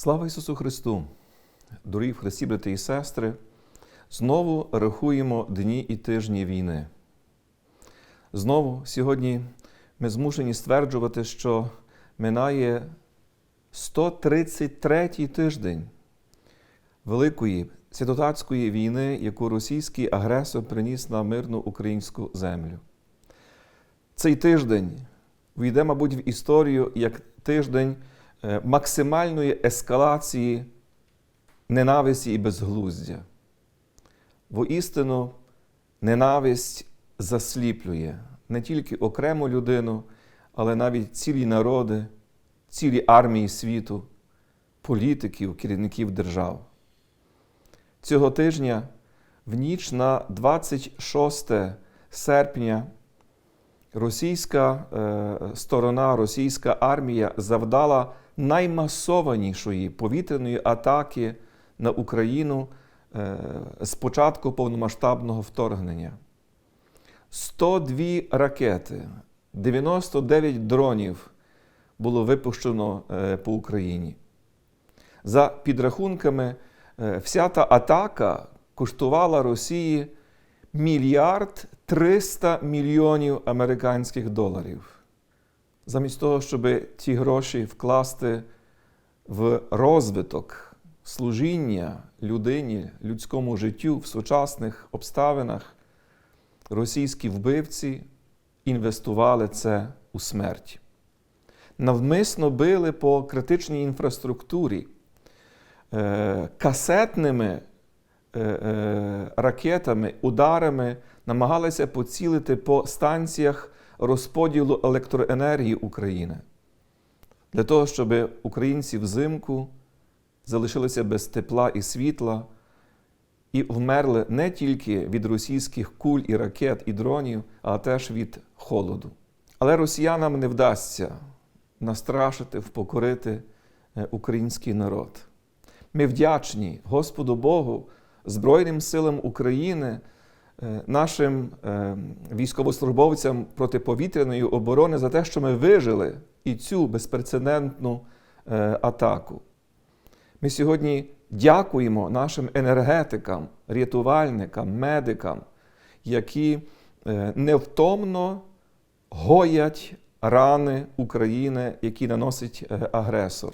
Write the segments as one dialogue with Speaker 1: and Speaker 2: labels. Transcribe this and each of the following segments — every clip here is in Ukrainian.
Speaker 1: Слава Ісусу Христу! Дорогі в Христі, брати і сестри! Знову рахуємо дні і тижні війни. Знову сьогодні ми змушені стверджувати, що минає 133-й тиждень Великої святотатської війни, яку російський агресор приніс на мирну українську землю. Цей тиждень війде, мабуть, в історію як тиждень максимальної ескалації ненависті і безглуздя. Воістину, ненависть засліплює не тільки окрему людину, але навіть цілі народи, цілі армії світу, політиків, керівників держав. Цього тижня, в ніч на 26 серпня, російська е, сторона, російська армія завдала наймасованішої повітряної атаки на Україну е, з початку повномасштабного вторгнення. 102 ракети, 99 дронів було випущено е, по Україні. За підрахунками, е, вся та атака коштувала Росії мільярд 300 мільйонів американських доларів. Замість того, щоб ті гроші вкласти в розвиток служіння людині, людському життю в сучасних обставинах, російські вбивці інвестували це у смерть. Навмисно били по критичній інфраструктурі е, касетними е, е, ракетами, ударами намагалися поцілити по станціях розподілу електроенергії України для того, щоб українці взимку залишилися без тепла і світла і вмерли не тільки від російських куль і ракет і дронів, а теж від холоду. Але росіянам не вдасться настрашити, впокорити е, український народ. Ми вдячні Господу Богу, Збройним силам України, нашим е, військовослужбовцям протиповітряної оборони за те, що ми вижили і цю безпрецедентну атаку. Ми сьогодні дякуємо нашим енергетикам, рятувальникам, медикам, які невтомно гоять рани України, які наносить агресор.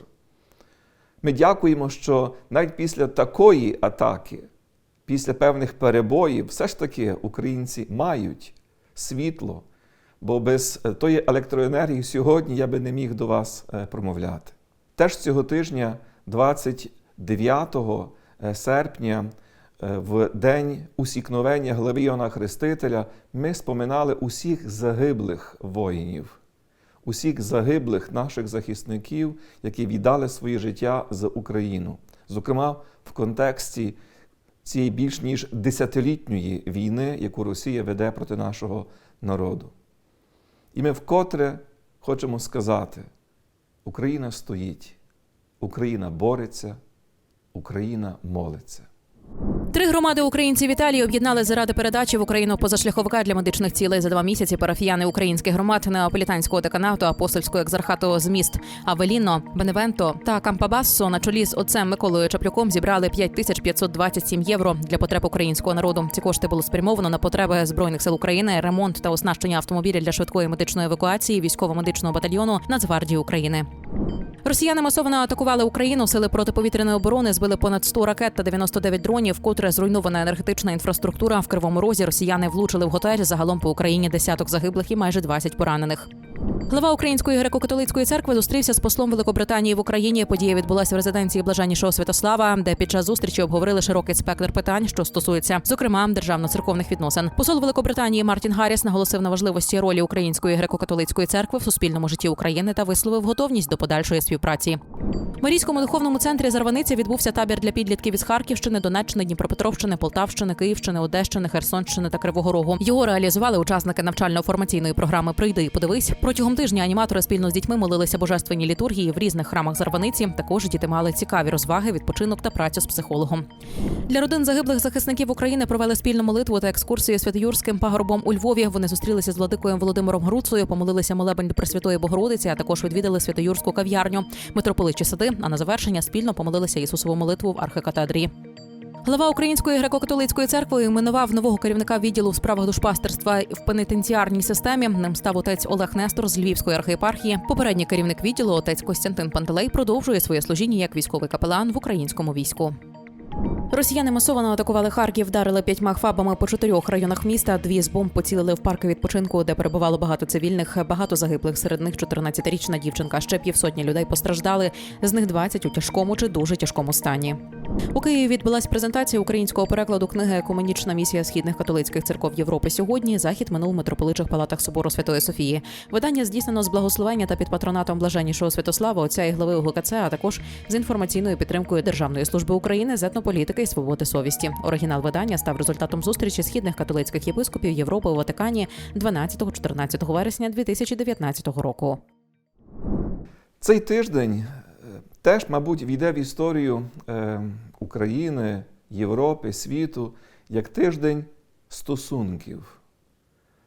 Speaker 1: Ми дякуємо, що навіть після такої атаки, після певних перебоїв, все ж таки українці мають світло, бо без тої електроенергії сьогодні я би не міг до вас промовляти. Теж цього тижня, 29 серпня, в день усікновення глави Іоанна Хрестителя, ми споминали усіх загиблих воїнів, усіх загиблих наших захисників, які віддали своє життя за Україну, зокрема в контексті цієї більш ніж десятилітньої війни, яку Росія веде проти нашого народу. І ми вкотре хочемо сказати: Україна стоїть, Україна бореться, Україна молиться.
Speaker 2: Три громади українців Італії об'єднали заради передачі в Україну позашляховика для медичних цілей за два місяці. Парафіяни українських громад неаполітанського деканату апостольського екзархату з міст Авеліно, Беневенто та Кампабассо на чолі з отцем Миколою Чаплюком зібрали 5527 євро для потреб українського народу. Ці кошти було спрямовано на потреби збройних сил України, ремонт та оснащення автомобіля для швидкої медичної евакуації військово-медичного батальйону Нацгвардії України. Росіяни масово атакували Україну. Сили протиповітряної оборони збили понад 100 ракет та 99 дронів. Котре зруйнована енергетична інфраструктура в Кривому Розі. Росіяни влучили в готель. Загалом по Україні десяток загиблих і майже 20 поранених. Глава Української греко-католицької церкви зустрівся з послом Великобританії в Україні. Подія відбулася в резиденції блаженнішого Святослава, де під час зустрічі обговорили широкий спектр питань, що стосується, зокрема, державно-церковних відносин. Посол Великобританії Мартін Гарріс наголосив на важливості ролі Української греко-католицької церкви в суспільному житті України та висловив готовність до подальшої співпраці. Марійському духовному центрі Зарваниця відбувся табір для підлітків із Харківщини, Донеччини, Дніпропетровщини, Полтавщини, Київщини, Одещини, Херсонщини та Кривого Рогу. Його реалізували учасники навчально-формаційної програми Прийди і подивись Протягом тижня аніматори спільно з дітьми молилися божественній літургії в різних храмах Зарваниці. Також діти мали цікаві розваги, відпочинок та працю з психологом. Для родин загиблих захисників України провели спільну молитву та екскурсію Святоюрським пагорбом у Львові. Вони зустрілися з владикою Володимиром Груцею, помолилися молебень до Пресвятої Богородиці, а також відвідали Святоюрську кав'ярню. Митрополичі сади, а на завершення спільно помолилися Ісусову молитву в архикатедрі. Глава Української греко-католицької церкви іменував нового керівника відділу в справах душпастерства в пенітенціарній системі. Ним став отець Олег Нестор з Львівської архієпархії. Попередній керівник відділу, отець Костянтин Пантелей, продовжує своє служіння як військовий капелан в українському війську. Росіяни масово атакували Харків, вдарили п'ятьма хвабами по чотирьох районах міста. Дві з бомб поцілили в парки відпочинку, де перебувало багато цивільних, багато загиблих. Серед них 14-річна дівчинка. Ще півсотні людей постраждали. З них 20 у тяжкому чи дуже тяжкому стані. У Києві відбулась презентація українського перекладу книги Екуменічна місія східних католицьких церков Європи сьогодні. Захід минув у митрополичих палатах собору Святої Софії. Видання здійснено з благословення та під патронатом блаженнішого Святослава, отця і глави УГКЦ, а також з інформаційною підтримкою Державної служби України з і свободи совісті. Оригінал видання став результатом зустрічі східних католицьких єпископів Європи у Ватикані 12-14 вересня 2019 року.
Speaker 1: Цей тиждень е, теж, мабуть, війде в історію е, України, Європи, світу як тиждень стосунків,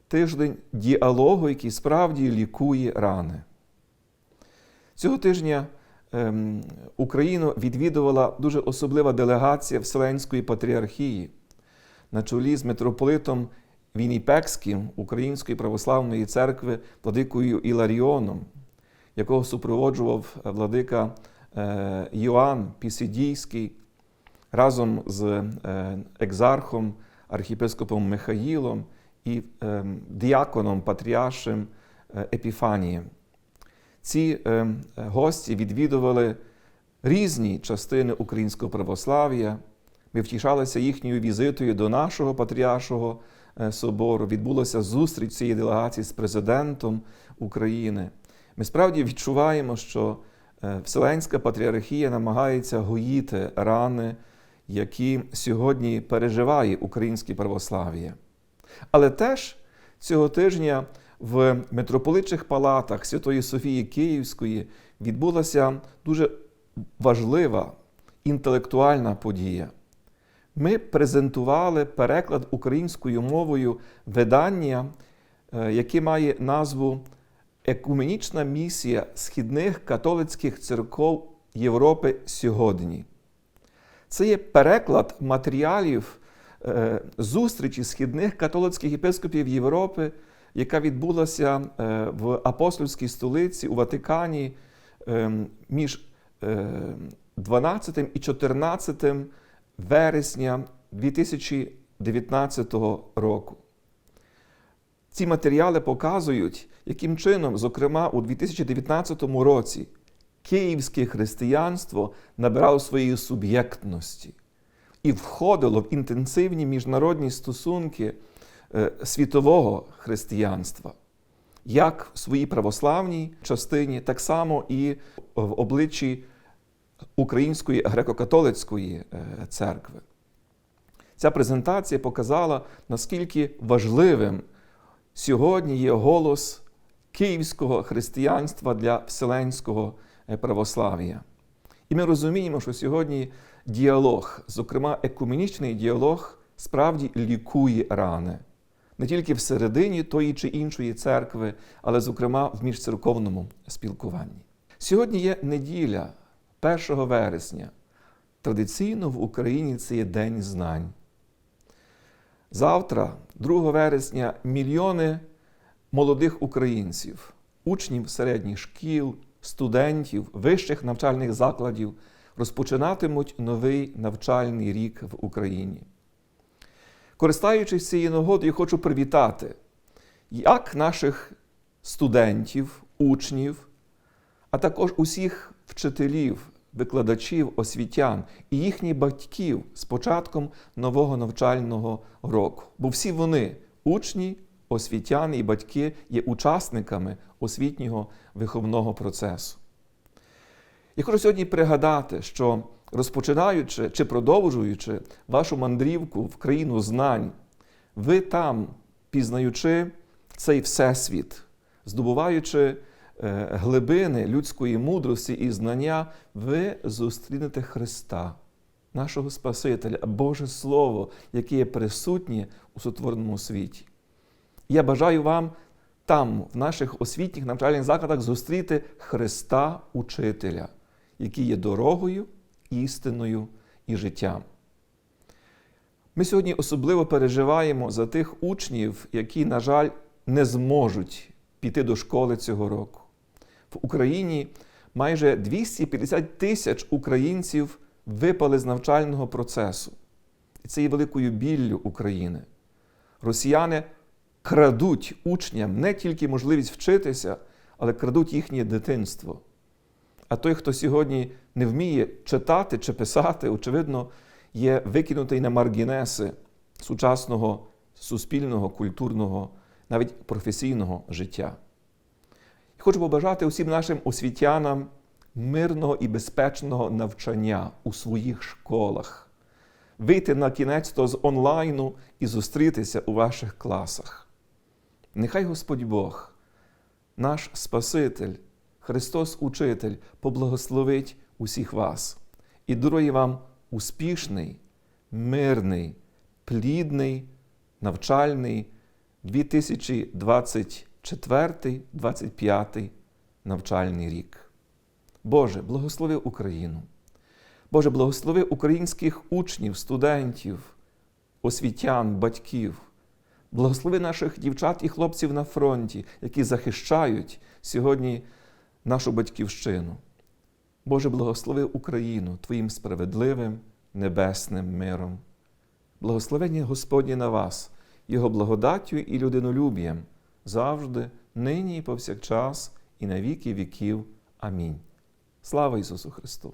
Speaker 1: тиждень діалогу, який справді лікує рани. Цього тижня Україну відвідувала дуже особлива делегація Вселенської патріархії на чолі з митрополитом Вінніпекським Української православної церкви владикою Іларіоном, якого супроводжував владика е, Йоанн Пісідійський разом з е, екзархом, архіпископом Михаїлом і е, діаконом Патріаршем е, Епіфанієм. Ці е, гості відвідували різні частини українського православ'я. Ми втішалися їхньою візитою до нашого патріаршого е, собору. Відбулася зустріч цієї делегації з президентом України. Ми справді відчуваємо, що е, Вселенська патріархія намагається гоїти рани, які сьогодні переживає українське православ'я. Але теж цього тижня в митрополитчих палатах Святої Софії Київської відбулася дуже важлива інтелектуальна подія. Ми презентували переклад українською мовою видання, е, яке має назву Екуменічна місія східних католицьких церков Європи сьогодні. Це є переклад матеріалів е, зустрічі східних католицьких єпископів Європи, яка відбулася е, в апостольській столиці у Ватикані е, між е, 12 і 14 вересня 2019 року. Ці матеріали показують, яким чином, зокрема, у 2019 році київське християнство набирало своєї суб'єктності і входило в інтенсивні міжнародні стосунки е, світового християнства, як в своїй православній частині, так само і в обличчі Української греко-католицької е, церкви. Ця презентація показала, наскільки важливим сьогодні є голос київського християнства для вселенського е, православ'я. І ми розуміємо, що сьогодні діалог, зокрема екуменічний діалог, справді лікує рани. Не тільки всередині тої чи іншої церкви, але, зокрема, в міжцерковному спілкуванні. Сьогодні є неділя 1 вересня. Традиційно в Україні це є День знань. Завтра, 2 вересня, мільйони молодих українців, учнів середніх шкіл, студентів, вищих навчальних закладів розпочинатимуть новий навчальний рік в Україні. Користаючись цією нагодою, хочу привітати як наших студентів, учнів, а також усіх вчителів, викладачів, освітян і їхніх батьків з початком нового навчального року. Бо всі вони, учні, освітяни і батьки, є учасниками освітнього виховного процесу. Я хочу сьогодні пригадати, що розпочинаючи чи продовжуючи вашу мандрівку в країну знань, ви там, пізнаючи цей всесвіт, здобуваючи е, глибини людської мудрості і знання, ви зустрінете Христа, нашого Спасителя, Боже Слово, яке є присутнє у сотвореному світі. Я бажаю вам там, в наших освітніх навчальних закладах, зустріти Христа Учителя, який є дорогою, істиною і життям. Ми сьогодні особливо переживаємо за тих учнів, які, на жаль, не зможуть піти до школи цього року. В Україні майже 250 тисяч українців випали з навчального процесу. І це є великою біллю України. Росіяни крадуть учням не тільки можливість вчитися, але крадуть їхнє дитинство. А той, хто сьогодні не вміє читати чи писати, очевидно, є викинутий на маргінеси сучасного суспільного, культурного, навіть професійного життя. Хочу побажати усім нашим освітянам мирного і безпечного навчання у своїх школах, вийти на кінець то з онлайну і зустрітися у ваших класах. Нехай Господь Бог, наш Спаситель, Христос Учитель, поблагословить усіх вас і дарує вам успішний, мирний, плідний, навчальний 2024-2025 навчальний рік. Боже, благослови Україну. Боже, благослови українських учнів, студентів, освітян, батьків. Благослови наших дівчат і хлопців на фронті, які захищають сьогодні нашу батьківщину. Боже, благослови Україну Твоїм справедливим небесним миром. Благословення Господні на вас, Його благодаттю і людинолюб'ям завжди, нині і повсякчас, і на віки віків. Амінь. Слава Ісусу Христу!